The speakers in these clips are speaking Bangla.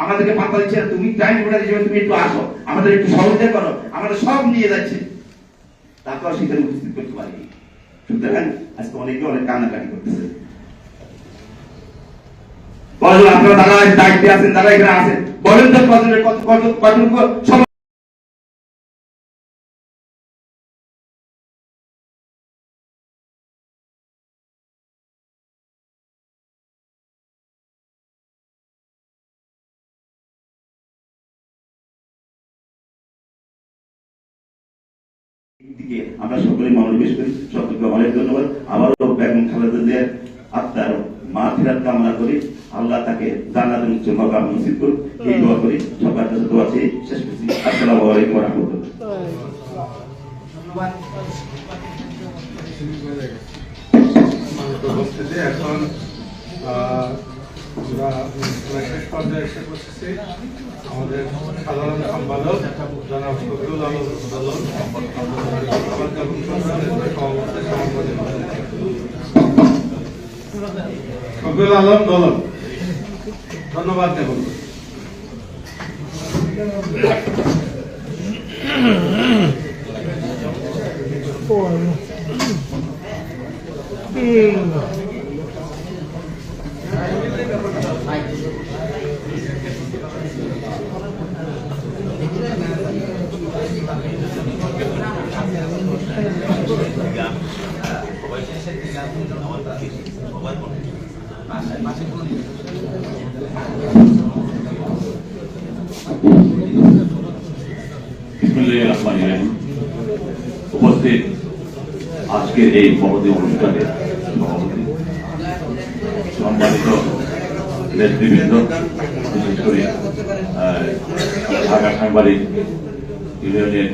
আমাদেরকে পাতা দিচ্ছে তুমি টাইম তুমি একটু আসো। আমাদের একটু সহযোগিতা করো। আমাদের সব নিয়ে যাচ্ছে। তারপর সেখানে উপস্থিত করতে সুতরাং আজকে অনেকে অনেক কান্নাকাটি করতেছে। আপনারা দাদা দায়িত্বে আছেন দাদা এখানে আছেন বলেন তো কতজনের কত কত আমরা সকলে মনোনিবেশ করি সকলকে অনেক ধন্যবাদ। আবারও বেগম খালেদা জিয়ার আত্মার মা ফেরাত কামনা করি। আল্লাহ তাকে জান্নাতের উচ্চ মকাম নসিব করুন এই দোয়া করি। সবার কাছে দোয়া চেয়ে শেষ করছি। আসসালামু আলাইকুম রাহমাতুল্লাহ। আমাদের সাধারণ সম্পাদক জনাব ফজলুল আলম দলন। এবং সন্ত্রাসের সভাপতি সভাপতি ধন্যবাদ দেবন বিসমুল্লাহির রহমানির রহিম। উপস্থিত আজকের এই মহতী অনুষ্ঠানে সম্মানিত নেতৃবৃন্দ, বিশেষ করে ঢাকা সাংবাদিক ইউনিয়নের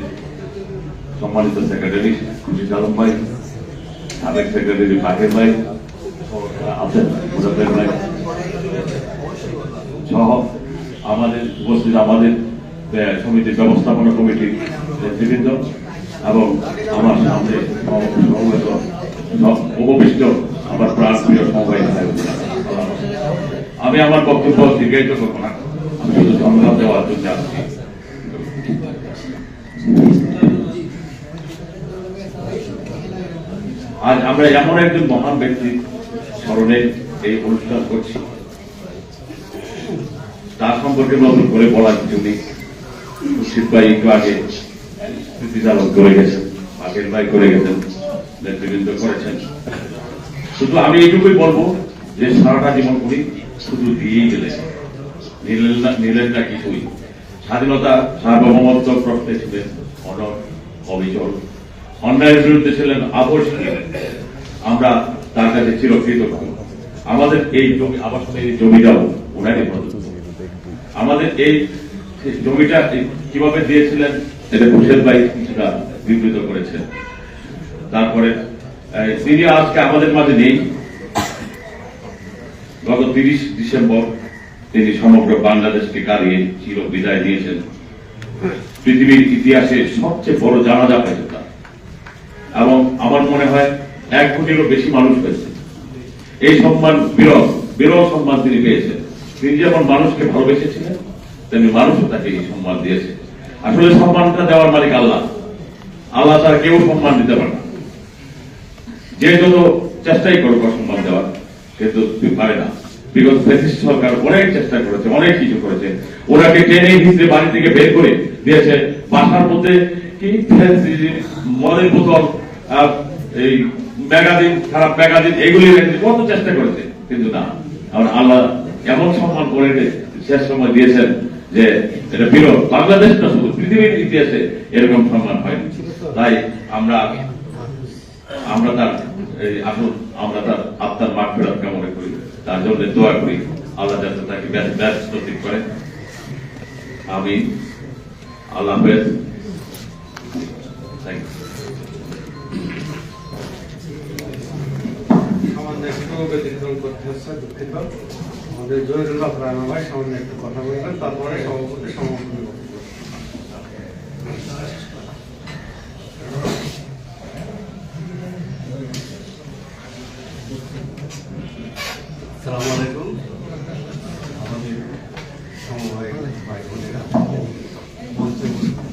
সম্মানিত সেক্রেটারি খুশিদ আলম ভাই সাবেক সেক্রেটারি বাকের ভাই আছেন মুজাফের ভাই সহ আমাদের উপস্থিত আমাদের সমিতির ব্যবস্থাপনা কমিটির নেতৃবৃন্দ এবং আমার সামনে সমবেত উপবিষ্ট আমার প্রাণ প্রিয় সমবায় আমি আমার বক্তব্য দীর্ঘায়িত করব না। আমি শুধু সংবাদ দেওয়ার জন্য আসছি আজ আমরা এমন একজন মহান ব্যক্তি স্মরণে এই অনুষ্ঠান করছি। তার সম্পর্কে নতুন করে বলার নেই। মুর্শিদ ভাই একটু আগে স্মৃতিচারণ করে গেছেন বাকের ভাই করে গেছেন, নেতৃবৃন্দ করেছেন। শুধু আমি এইটুকুই বলব যে সারাটা জীবন উনি শুধু দিয়েই গেলেন। নিলেন না কিছুই। স্বাধীনতা সার্বভৌমত্ব প্রশ্নে ছিলেন অনর অবিচল। অন্যায়ের বিরুদ্ধে ছিলেন আবশ্যক আমরা তার কাছে চিরকৃতজ্ঞ আমাদের এই জমি আবাসনের এই জমিটাও ওনারই আমাদের এই জমিটা কীভাবে দিয়েছিলেন, এটা হোসেন ভাই কিছুটা বিবৃত করেছেন। তারপরে তিনি আজকে আমাদের মাঝে নেই। গত তিরিশ ডিসেম্বর তিনি সমগ্র বাংলাদেশকে কারিয়ে চির বিদায় দিয়েছেন। পৃথিবীর ইতিহাসে সবচেয়ে বড় জানাজা তার এবং আমার মনে হয় এক কোটিরও বেশি মানুষ পেয়েছে এই সম্মান, বিরল বিরল সম্মান তিনি পেয়েছেন। তিনি যেমন মানুষকে ভালোবেসেছিলেন, তেমনি মানুষও তাকে এই সম্মান দিয়েছে। আসলে সম্মানটা দেওয়ার মালিক আল্লাহ। আল্লাহ তার কেউ সম্মান দিতে পারে না। যে যত চেষ্টাই করুক সম্মান দেওয়ার, সে তো পারে না। বিগত ফ্যাসিস্ট সরকার অনেক চেষ্টা করেছে, অনেক কিছু করেছে। ওনাকে টেনে হিসেবে বাড়ি থেকে বের করে দিয়েছে। বাসার মধ্যে কি মদের বোতল এই ম্যাগাজিন খারাপ ম্যাগাজিন এগুলি কত চেষ্টা করেছে, কিন্তু না। আমার আল্লাহ এমন সম্মান করে শেষ সময় দিয়েছেন যে এটা বিরল। বাংলাদেশ না, শুধু পৃথিবীর ইতিহাসে এরকম সম্মান হয়নি। তাই আমরা আমরা তার আসুন, আমরা তার আত্মার মাঠ ফেরত কামনা করি। তার জন্য দোয়া করি, আল্লাহ যাতে তাকে ব্যাস ব্যাস করে। আমি আল্লাহ হাফেজ। একটু ব্যতিক্রম করতে হচ্ছে, দুঃখিত। আমাদের জহিরুল্লাহ রানা ভাই সামান্য একটু কথা আমাদের সমবায় ভাই বোনেরা মঞ্চে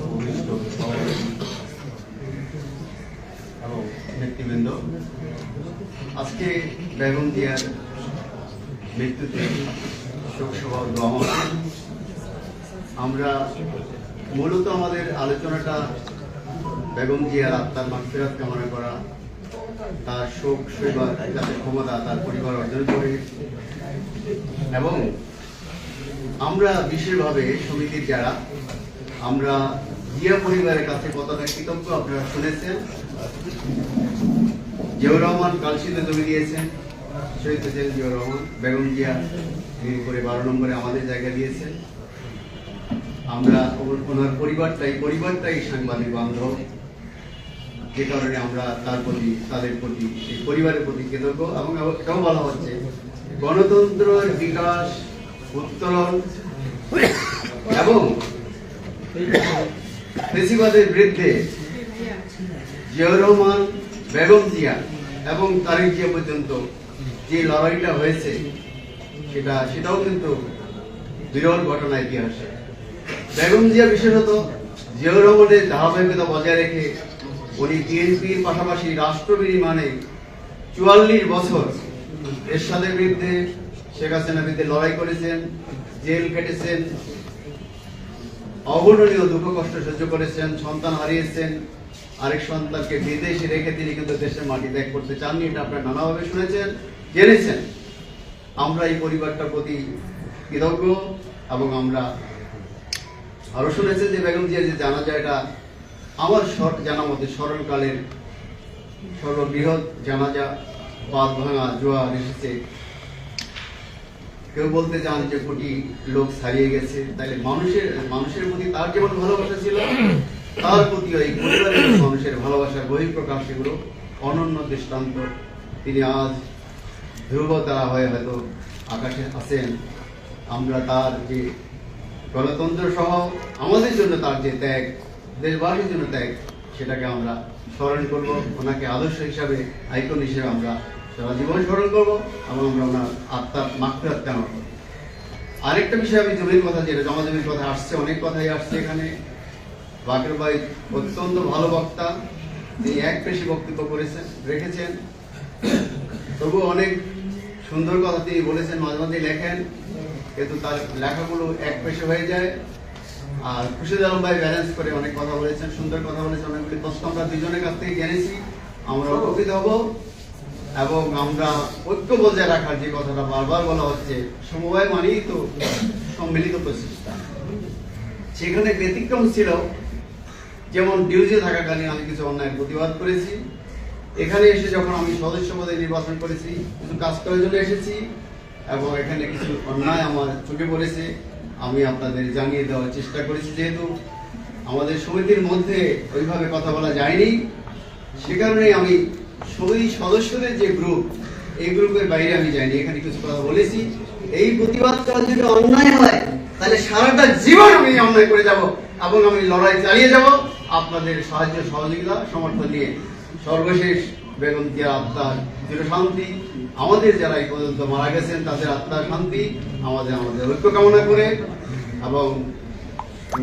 উপবিষ্ট সভাপতি এবং ব্যক্তিবৃন্দ আজকে বেগম জিয়ার মৃত্যুতে শোকসভা মাহফিল। আমরা মূলত আমাদের আলোচনাটা বেগম জিয়ার আত্মার মাগফিরাত কামনা করা, তার শোক শৈবার যাতে ক্ষমতা, তার পরিবার অর্জন করে এবং আমরা বিশেষভাবে সমিতির যারা, আমরা জিয়া পরিবারের কাছে কতটা কৃতজ্ঞ আপনারা শুনেছেন। জিয়াউর রহমান কালশিতে জমি দিয়েছেন। শহীদ রহমান জিয়া, তিনি করে বারো নম্বরে আমাদের জায়গা আমরা ওনার পরিবারটাই পরিবারটাই সাংবাদিক বান্ধব। যে কারণে আমরা তার প্রতি তাদের প্রতি পরিবারের প্রতি কৃতজ্ঞ এবং বলা হচ্ছে গণতন্ত্রের বিকাশ উত্তরণ এবং ফেসিবাদের বিরুদ্ধে জিয়াউর রহমান, বেগম জিয়া এবং তারিক জিয়া পর্যন্ত যে লড়াইটা হয়েছে, সেটা, সেটাও কিন্তু বিরল ঘটনা ইতিহাসে। বেগম জিয়া বিশেষত জিয়াউর রহমানের ধারাবাহিকতা বজায় রেখে উনি বিএনপির পাশাপাশি রাষ্ট্রবিধি মানে চুয়াল্লিশ বছর এরশাদের বিরুদ্ধে, শেখ হাসিনার বিরুদ্ধে লড়াই করেছেন, জেল কেটেছেন অবর্ণনীয় দুঃখ কষ্ট সহ্য করেছেন, সন্তান হারিয়েছেন। আরেক সন্তানকে বিদেশে রেখে তিনি কিন্তু দেশের মাটি ত্যাগ করতে চাননি, এটা আপনারা নানাভাবে শুনেছেন। জেনেছেন আমরা এই পরিবারটার প্রতি কৃতজ্ঞ এবং আমরা আরও শুনেছেন যে বেগম জিয়া যে জানাজা এটা আমার জানা মতে স্মরণকালের সর্ববৃহৎ জানাজা বাদ ভাঙা জোয়ার এসেছে। কেউ বলতে চান যে কোটি লোক ছাড়িয়ে গেছে তাহলে মানুষের মানুষের প্রতি তার যেমন ভালোবাসা ছিল, তার প্রতি ওই পরিবারের মানুষের ভালোবাসার বহিঃপ্রকাশ সেগুলো অনন্য দৃষ্টান্ত। তিনি আজ ধ্রুব তারা হয়ে হয়তো আকাশে আছেন আমরা তার যে গণতন্ত্র সহ আমাদের জন্য তার যে ত্যাগ, দেশবাসীর জন্য ত্যাগ, সেটাকে আমরা স্মরণ করব। ওনাকে আদর্শ হিসাবে, আইকন হিসেবে আমরা সারা জীবন স্মরণ করব এবং আমরা ওনার আত্মার মাকফিরাত কামনা করব আরেকটা বিষয় আমি জমির কথা, যেটা জমা জমির কথা আসছে, অনেক কথাই আসছে এখানে। বাকের ভাই অত্যন্ত ভালো বক্তা, তিনি এক পেশি বক্তব্য করেছেন, রেখেছেন। তবুও অনেক সুন্দর কথা তিনি বলেছেন, মাঝে মাঝে লেখেন, কিন্তু তার লেখাগুলো এক পেশে হয়ে যায়। আর খুশিদ আলম ভাই ব্যালেন্স করে অনেক কথা বলেছেন, সুন্দর কথা বলেছেন, অনেকগুলি প্রশ্ন আমরা দুজনের কাছ থেকে জেনেছি। আমরা উপকৃত হব এবং আমরা ঐক্য বজায় রাখার যে কথাটা বারবার বলা হচ্ছে, সমবায় মানেই তো সম্মিলিত প্রচেষ্টা। সেখানে ব্যতিক্রম ছিল, যেমন ডিউজে থাকাকালীন আমি কিছু অন্যায় প্রতিবাদ করেছি। এখানে এসে যখন আমি সদস্য পদে নির্বাচন করেছি, কিছু কাজ করার জন্য এসেছি এবং এখানে কিছু অন্যায় আমার চোখে পড়েছে। আমি আপনাদের জানিয়ে দেওয়ার চেষ্টা করেছি, যেহেতু আমাদের সমিতির মধ্যে ওইভাবে কথা বলা যায়নি। সে কারণে আমি সমিতি সদস্যদের যে গ্রুপ এই গ্রুপের বাইরে আমি যাইনি। এখানে কিছু কথা বলেছি। এই প্রতিবাদ করা যদি অন্যায় হয়, তাহলে সারাটা জীবন আমি অন্যায় করে যাব এবং আমি লড়াই চালিয়ে যাব। আপনাদের সাহায্য, সহযোগিতা, সমর্থন নিয়ে সর্বশেষ বেগম জিয়া আত্মার চির শান্তি। আমাদের যারা এই পর্যন্ত মারা গেছেন, তাদের আত্মার শান্তি, আমাদের আমাদের ঐক্য কামনা করে এবং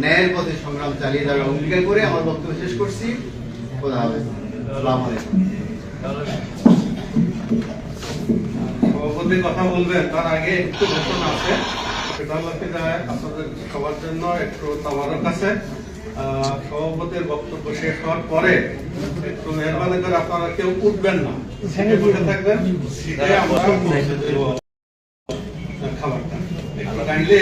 ন্যায়ের পথে সংগ্রাম চালিয়ে যাওয়ার অঙ্গীকার করে আমার বক্তব্য শেষ করছি। খোদা আসসালামু আলাইকুম। সভাপতি কথা বলবেন, তার আগে একটু ঘোষণা আছে। সেটা আপনাদের সবার জন্য একটু তাবারক আছে। সভাপতির বক্তব্য শেষ হওয়ার পরে একটু মেহরবানি করে আপনারা কেউ উঠবেন না। বসে থাকবেন আমরা খাবারটা। একটু কাইন্ডলি